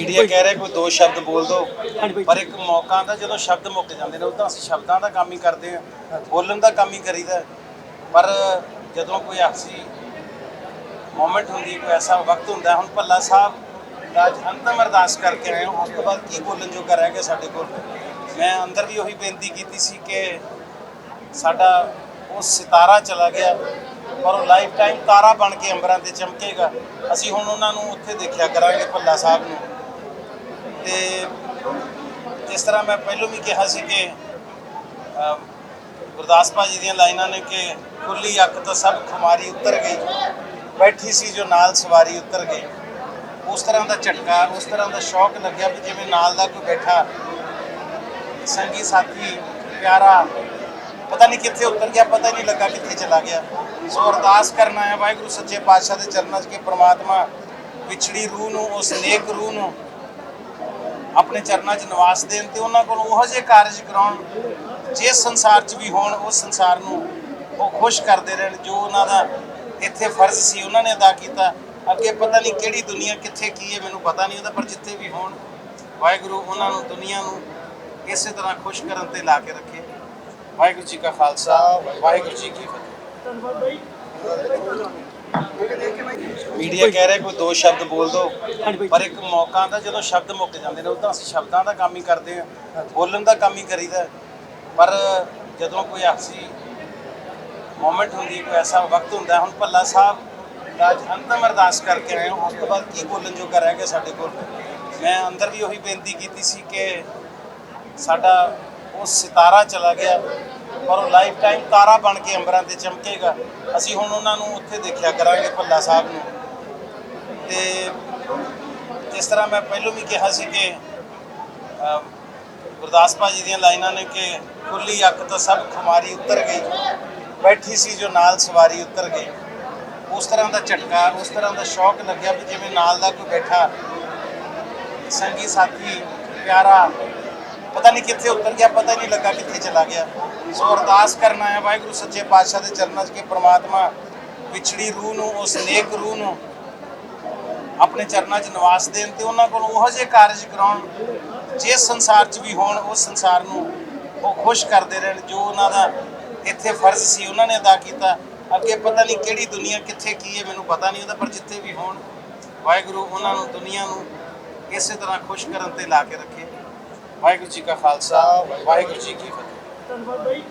Media ਕਹਿ ਰਿਹਾ ਕੋਈ ਦੋ ਸ਼ਬਦ ਬੋਲ ਦਿਓ ਪਰ ਇੱਕ ਮੌਕਾ ਆਉਂਦਾ ਜਦੋਂ ਸ਼ਬਦ ਮੁੱਕ ਜਾਂਦੇ ਨੇ ਉਦੋਂ ਅਸੀਂ ਸ਼ਬਦਾਂ ਦਾ ਕੰਮ ਹੀ ਕਰਦੇ ਆ ਬੋਲਣ ਦਾ ਕੰਮ ਹੀ ਕਰੀਦਾ ਪਰ ਜਦੋਂ ਕੋਈ ਐਸੀ ਮੂਮੈਂਟ ਹੁੰਦੀ ਕੋਈ ਐਸਾ ਵਕਤ ਹੁੰਦਾ ਹੁਣ ਭੱਲਾ ਸਾਹਿਬ ਦਾ ਅੰਤਮ ਅਰਦਾਸ ਕਰਕੇ ਆਏ ਹਾਂ ਉਸ ਤੋਂ ਬਾਅਦ ਕੀ ਬੋਲਣ ਜੋਗਾ ਰਹਿ ਗਿਆ ਸਾਡੇ ਕੋਲ? ਮੈਂ ਅੰਦਰ ਵੀ ਉਹੀ ਬੇਨਤੀ ਕੀਤੀ ਸੀ ਕਿ ਸਾਡਾ ਉਹ ਸਿਤਾਰਾ ਚਲਾ ਗਿਆ ਪਰ ਉਹ ਲਾਈਫ ਟਾਈਮ ਤਾਰਾ ਬਣ ਕੇ ਅੰਬਰਾਂ ਤੇ ਚਮਕੇਗਾ। ਅਸੀਂ ਹੁਣ ਉਹਨਾਂ ਨੂੰ ਉੱਥੇ ਦੇਖਿਆ ਕਰਾਂਗੇ ਭੱਲਾ ਸਾਹਿਬ ਨੂੰ। ਤੇ ਜਿਸ ਤਰ੍ਹਾਂ ਮੈਂ ਪਹਿਲਾਂ ਵੀ ਕਿਹਾ ਸੀ ਕਿ ਅ, ਗੁਰਦਾਸ ਭਾਜੀ ਦੀਆਂ ਲਾਈਨਾਂ ਨੇ ਕਿ ਖੁੱਲੀ ਅੱਖ ਤੋਂ ਸਭ ਖੁਮਾਰੀ ਉਤਰ ਗਈ ਬੈਠੀ ਸੀ ਜੋ ਨਾਲ ਸਵਾਰੀ ਉਤਰ ਗਈ। ਉਸ ਤਰ੍ਹਾਂ ਦਾ ਝਟਕਾ ਉਸ ਤਰ੍ਹਾਂ ਦਾ ਸ਼ੌਕ ਲੱਗਿਆ ਵੀ ਜਿਵੇਂ ਨਾਲ ਦਾ ਕੋਈ ਬੈਠਾ ਸੰਗੀ ਸਾਥੀ ਪਿਆਰਾ ਪਤਾ ਨਹੀਂ ਕਿੱਥੇ ਉਤਰ ਗਿਆ ਪਤਾ ਹੀ ਨਹੀਂ ਲੱਗਾ ਕਿੱਥੇ ਚਲਾ ਗਿਆ। ਸੋ ਅਰਦਾਸ ਕਰਨਾ ਹੈ ਵਾਹਿਗੁਰੂ ਸੱਚੇ ਪਾਤਸ਼ਾਹ ਦੇ ਚਰਨਾਂ 'ਚ ਕਿ ਪ੍ਰਮਾਤਮਾ ਵਿਛੜੀ ਰੂਹ ਨੂੰ ਉਸ ਨੇਕ ਰੂਹ ਨੂੰ ਆਪਣੇ ਚਰਨਾਂ 'ਚ ਨਿਵਾਸ ਦੇਣ ਤੇ ਉਹਨਾਂ ਕੋਲ ਉਹੋ ਜਿਹੇ ਕਾਰਜ ਕਰਾਉਣ ਜਿਸ ਸੰਸਾਰ 'ਚ ਵੀ ਹੋਣ, ਉਸ ਸੰਸਾਰ ਨੂੰ ਉਹ ਖੁਸ਼ ਕਰਦੇ ਰਹਿਣ, ਜੋ ਉਹਨਾਂ ਦਾ ਇੱਥੇ ਫਰਜ਼ ਸੀ, ਉਹਨਾਂ ਨੇ ਅਦਾ ਕੀਤਾ। ਅੱਗੇ ਪਤਾ ਨਹੀਂ ਕਿਹੜੀ ਦੁਨੀਆ ਕਿੱਥੇ ਕੀ ਹੈ, ਮੈਨੂੰ ਪਤਾ ਨਹੀਂ ਉਹਦਾ, ਪਰ ਜਿੱਥੇ ਵੀ ਹੋਣ, ਵਾਹਿਗੁਰੂ ਉਹਨਾਂ ਨੂੰ, ਦੁਨੀਆ ਨੂੰ ਇਸੇ ਤਰ੍ਹਾਂ ਖੁਸ਼ ਕਰਨ ਤੇ ਲਾ ਕੇ ਰੱਖੇ। ਵਾਹਿਗੁਰੂ ਜੀ ਕਾ ਖਾਲਸਾ, ਵਾਹਿਗੁਰੂ ਜੀ ਕੀ ਫਤਿਹ। ਧੰਨਵਾਦ ਭਾਈ ਮੀਡੀਆ ਕਹਿ ਰਿਹਾ ਕੋਈ ਦੋ ਸ਼ਬਦ ਬੋਲ ਦਿਓ ਪਰ ਇੱਕ ਮੌਕਾ ਆਉਂਦਾ ਜਦੋਂ ਸ਼ਬਦ ਮੁੱਕ ਜਾਂਦੇ ਨੇ, ਉਦੋਂ ਅਸੀਂ ਸ਼ਬਦਾਂ ਦਾ ਕੰਮ ਹੀ ਕਰਦੇ ਆ ਬੋਲਣ ਦਾ ਕੰਮ ਹੀ ਕਰੀਦਾ। ਪਰ ਜਦੋਂ ਕੋਈ ਐਸੀ ਮੂਮੈਂਟ ਹੁੰਦੀ, ਕੋਈ ਐਸਾ ਵਕਤ ਹੁੰਦਾ, ਹੁਣ ਭੱਲਾ ਸਾਹਿਬ ਦਾ ਅੱਜ ਅੰਤਮ ਅਰਦਾਸ ਕਰਕੇ ਆਏ ਉਸ ਤੋਂ ਬਾਅਦ ਕੀ ਬੋਲਣ ਜੋਗਾ ਰਹਿ ਗਿਆ ਸਾਡੇ ਕੋਲ? ਮੈਂ ਅੰਦਰ ਵੀ ਉਹੀ ਬੇਨਤੀ ਕੀਤੀ ਸੀ ਕਿ ਸਾਡਾ ਉਹ ਸਿਤਾਰਾ ਚਲਾ ਗਿਆ ਪਰ ਉਹ ਲਾਈਫ ਟਾਈਮ ਤਾਰਾ ਬਣ ਕੇ ਅੰਬਰਾਂ ਤੇ ਚਮਕੇਗਾ। ਅਸੀਂ ਹੁਣ ਉਹਨਾਂ ਨੂੰ ਉੱਥੇ ਦੇਖਿਆ ਕਰਾਂਗੇ ਭੱਲਾ ਸਾਹਿਬ ਨੂੰ। ਤੇ ਜਿਸ ਤਰ੍ਹਾਂ ਮੈਂ ਪਹਿਲਾਂ ਵੀ ਕਿਹਾ ਸੀ ਕਿ ਅ, ਗੁਰਦਾਸ ਭਾਜੀ ਦੀਆਂ ਲਾਈਨਾਂ ਨੇ ਕਿ ਖੁੱਲੀ ਅੱਖ ਤੋਂ ਸਭ ਖੁਮਾਰੀ ਉਤਰ ਗਈ। ਬੈਠੀ ਸੀ ਜੋ ਨਾਲ ਸਵਾਰੀ ਉਤਰ ਗਈ। ਉਸ ਤਰ੍ਹਾਂ ਦਾ ਝਟਕਾ ਉਸ ਤਰ੍ਹਾਂ ਦਾ ਸ਼ੌਕ ਲੱਗਿਆ ਵੀ ਜਿਵੇਂ ਨਾਲ ਦਾ ਕੋਈ ਬੈਠਾ। ਸੰਗੀ ਸਾਥੀ ਪਿਆਰਾ ਪਤਾ ਨਹੀਂ ਕਿੱਥੇ ਉਤਰ ਗਿਆ, ਪਤਾ ਹੀ ਨਹੀਂ ਲੱਗਾ ਕਿੱਥੇ ਚਲਾ ਗਿਆ। ਸੋ ਅਰਦਾਸ ਕਰਨਾ ਹੈ ਵਾਹਿਗੁਰੂ ਸੱਚੇ ਪਾਤਸ਼ਾਹ ਦੇ ਚਰਨਾਂ 'ਚ ਕਿ ਪ੍ਰਮਾਤਮਾ ਵਿਛੜੀ ਰੂਹ ਨੂੰ, ਉਸ ਨੇਕ ਰੂਹ ਨੂੰ ਆਪਣੇ ਚਰਨਾਂ 'ਚ ਨਿਵਾਸ ਦੇਣ ਤੇ ਉਹਨਾਂ ਕੋਲ ਉਹੋ ਜਿਹੇ ਕਾਰਜ ਕਰਾਉਣ ਜਿਸ ਸੰਸਾਰ 'ਚ ਵੀ ਹੋਣ, ਉਸ ਸੰਸਾਰ ਨੂੰ ਉਹ ਖੁਸ਼ ਕਰਦੇ ਰਹਿਣ, ਜੋ ਉਹਨਾਂ ਦਾ ਇੱਥੇ ਫਰਜ਼ ਸੀ, ਉਹਨਾਂ ਨੇ ਅਦਾ ਕੀਤਾ। ਅੱਗੇ ਪਤਾ ਨਹੀਂ ਕਿਹੜੀ ਦੁਨੀਆ ਕਿੱਥੇ ਕੀ ਹੈ, ਮੈਨੂੰ ਪਤਾ ਨਹੀਂ ਉਹਦਾ, ਪਰ ਜਿੱਥੇ ਵੀ ਹੋਣ, ਵਾਹਿਗੁਰੂ ਉਹਨਾਂ ਨੂੰ ਦੁਨੀਆ ਨੂੰ ਇਸੇ ਤਰ੍ਹਾਂ ਖੁਸ਼ ਕਰਨ ਤੇ ਲਾ ਕੇ ਰੱਖੇ। ਵਾਹਿਗੁਰੂ ਜੀ ਕਾ ਖਾਲਸਾ ਵਾਹਿਗੁਰੂ ਜੀ ਕੀ ਫਤਿਹ। ਧੰਨਵਾਦ ਭਾਈ